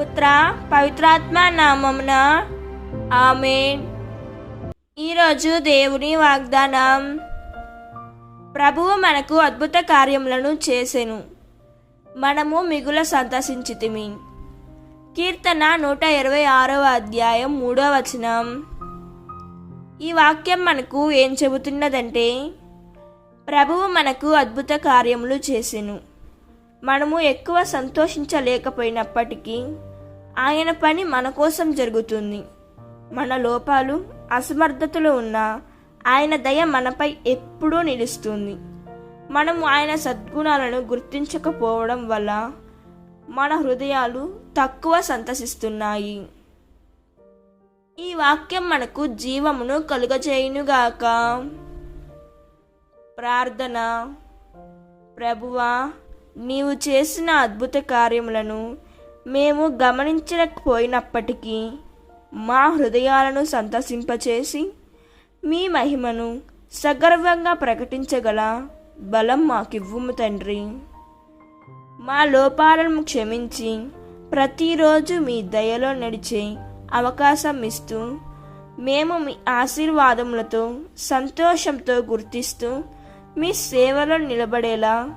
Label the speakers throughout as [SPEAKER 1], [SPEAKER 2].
[SPEAKER 1] పుత్ర పవిత్రాత్మ నామమున. ఆమెన్. ఈరోజు దేవుని వాగ్దానం. ప్రభువు మనకు అద్భుత కార్యములను చేసెను. మనము మిగుల సంతసించితిమి. కీర్తన నూట ఇరవై ఆరవ అధ్యాయం మూడవ వచనం. ఈ వాక్యం మనకు ఏం చెబుతున్నదంటే ప్రభువు మనకు అద్భుత కార్యములు చేసెను. మనము ఎక్కువ సంతోషించలేకపోయినప్పటికీ ఆయన పని మన కోసం జరుగుతుంది. మన లోపాలు అసమర్థతలు ఉన్న ఆయన దయ మనపై ఎప్పుడూ నిలుస్తుంది. మనము ఆయన సద్గుణాలను గుర్తించకపోవడం వల్ల మన హృదయాలు తక్కువ సంతసిస్తున్నాయి. ఈ వాక్యం మనకు జీవమును కలుగజేయునుగాక. ప్రార్థన ప్రభువా నీవు చేసిన అద్భుత కార్యములను మేము గమనించకపోయినప్పటికీ మా హృదయాలను సంతసింపచేసి మీ మహిమను సగర్వంగా ప్రకటించగల బలం మాకివ్వుము తండ్రి. మా లోపాలను క్షమించి ప్రతిరోజు మీ దయలో నడిచే అవకాశం ఇస్తూ మేము మీ ఆశీర్వాదములతో సంతోషంతో గుర్తిస్తూ మీ సేవలో నిలబడేలా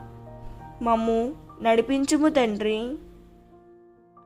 [SPEAKER 1] మమ్ము నడిపించుము తండ్రి.